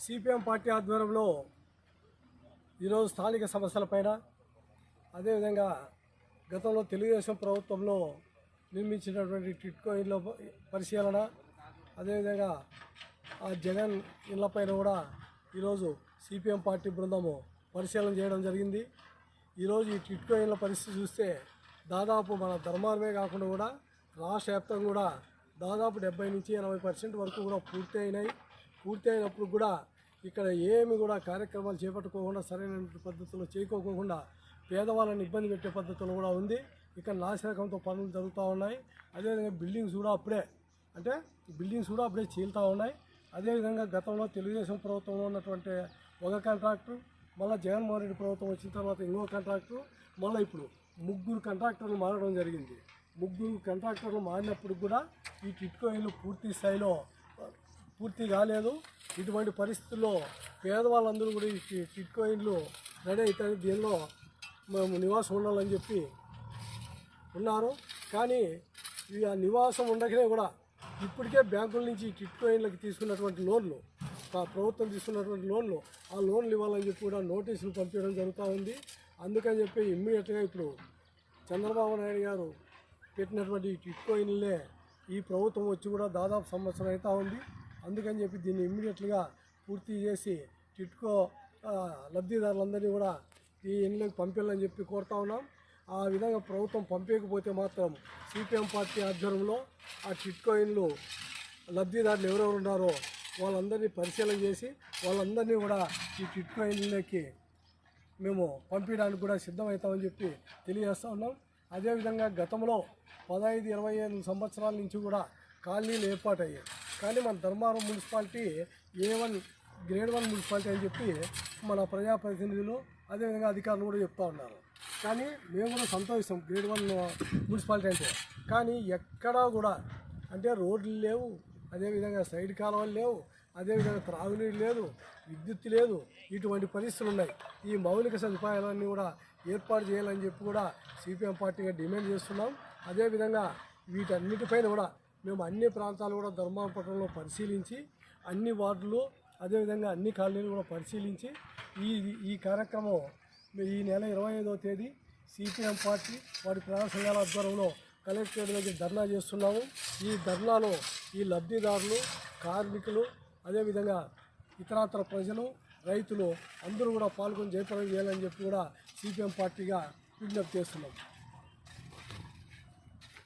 CPM party ఆధ్వర్యంలో ఈరోజు స్థానిక సమస్యలపైన అదేవిధంగా గతంలో తెలుగుదేశం ప్రభుత్వంలో నిర్మించినటువంటి టిట్కో ఇళ్ళ పరిశీలన అదేవిధంగా ఆ జగన్ ఇళ్ళపైన కూడా ఈరోజు సిపిఎం పార్టీ బృందము పరిశీలన చేయడం జరిగింది. ఈరోజు ఈ టిట్కో ఇళ్ళ పరిస్థితి చూస్తే దాదాపు మన ధర్మారమే కాకుండా కూడా రాష్ట్ర వ్యాప్తంగా కూడా దాదాపు డెబ్బై నుంచి ఎనభై పర్సెంట్ వరకు కూడా పూర్తి అయినాయి పూర్తి అయినప్పుడు కూడా ఇక్కడ ఏమి కూడా కార్యక్రమాలు చేపట్టుకోకుండా సరైన పద్ధతిలో చేయకోకుండా పేదవాళ్ళని ఇబ్బంది పెట్టే పద్ధతిలో కూడా ఉంది. ఇక్కడ నాశరకంతో పనులు జరుగుతూ ఉన్నాయి. అదేవిధంగా బిల్డింగ్స్ కూడా అప్పుడే అంటే బిల్డింగ్స్ కూడా అప్పుడే చీలుతూ ఉన్నాయి. అదేవిధంగా గతంలో తెలుగుదేశం ప్రభుత్వంలో ఉన్నటువంటి ఒక కాంట్రాక్టర్ మళ్ళీ జగన్మోహన్ రెడ్డి ప్రభుత్వం వచ్చిన తర్వాత ఇంకో కాంట్రాక్టర్ మళ్ళీ ఇప్పుడు ముగ్గురు కాంట్రాక్టర్లు మారడం జరిగింది. ముగ్గురు కాంట్రాక్టర్లు మారినప్పుడు కూడా ఈ టిట్కో ఇల్లు పూర్తి స్థాయిలో పూర్తి కాలేదు. ఇటువంటి పరిస్థితుల్లో పేదవాళ్ళందరూ కూడా ఈ టిట్కో ఇల్లు రెడీ అవుతాయి దీనిలో మేము నివాసం ఉండాలని చెప్పి ఉన్నారు. కానీ ఈ ఆ నివాసం ఉండకనే కూడా ఇప్పటికే బ్యాంకుల నుంచి ఈ టిట్కో తీసుకున్నటువంటి లోన్లు ఆ ప్రభుత్వం తీసుకున్నటువంటి లోన్లు ఆ లోన్లు ఇవ్వాలని చెప్పి కూడా నోటీసులు పంపించడం జరుగుతూ ఉంది. అందుకని చెప్పి ఇమ్మీడియట్గా ఇప్పుడు చంద్రబాబు నాయుడు గారు పెట్టినటువంటి ఈ ఈ ప్రభుత్వం వచ్చి కూడా దాదాపు సంవత్సరం అవుతా ఉంది. అందుకని చెప్పి దీన్ని ఇమ్మీడియట్గా పూర్తి చేసి టిట్కో లబ్ధిదారులందరినీ కూడా ఈ ఇళ్ళకి పంపించాలని చెప్పి కోరుతా ఉన్నాం. ఆ విధంగా ప్రభుత్వం పంపించకపోతే మాత్రం సిపిఎం పార్టీ ఆధ్వర్యంలో ఆ టిట్కో ఇళ్ళు లబ్ధిదారులు ఎవరెవరు ఉన్నారో వాళ్ళందరినీ పరిశీలన చేసి వాళ్ళందరినీ కూడా ఈ టిట్కో ఇళ్ళకి మేము పంపించడానికి కూడా సిద్ధమవుతామని చెప్పి తెలియజేస్తూ ఉన్నాం. అదేవిధంగా గతంలో పదహైదు ఇరవై ఐదు సంవత్సరాల నుంచి కూడా కాలనీలు ఏర్పాటయ్యాయి. కానీ మన Dharmaram municipality A one grade one municipality అని చెప్పి మన ప్రజాప్రతినిధులు అదేవిధంగా అధికారులు కూడా చెప్తా ఉన్నారు. కానీ మేము కూడా సంతోషం గ్రేడ్ వన్ మున్సిపాలిటీ అంటే. కానీ ఎక్కడా కూడా అంటే రోడ్లు లేవు అదేవిధంగా సైడ్ కాలువలు లేవు అదేవిధంగా త్రాగునీరు లేదు విద్యుత్ లేదు ఇటువంటి పరిస్థితులు ఉన్నాయి. ఈ మౌలిక సదుపాయాలన్నీ కూడా ఏర్పాటు చేయాలని చెప్పి కూడా సిపిఎం పార్టీగా డిమాండ్ చేస్తున్నాం. అదేవిధంగా వీటన్నిటిపైన కూడా మేము అన్ని ప్రాంతాలు కూడా ధర్మాపట్నంలో పరిశీలించి అన్ని వార్డులు అదేవిధంగా అన్ని కాలనీలు కూడా పరిశీలించి ఈ ఈ కార్యక్రమం ఈ నెల ఇరవై ఐదవ తేదీ సిపిఎం పార్టీ వారి ప్రజా సంఘాల ఆధ్వర్యంలో కలెక్టరేట్ దగ్గర ధర్నా చేస్తున్నాము. ఈ ధర్నాలో ఈ లబ్ధిదారులు కార్మికులు అదేవిధంగా ఇతరాతర ప్రజలు రైతులు అందరూ కూడా పాల్గొని జయప్రదం చేయాలని చెప్పి కూడా సిపిఎం పార్టీగా విజ్ఞప్తి చేస్తున్నాం.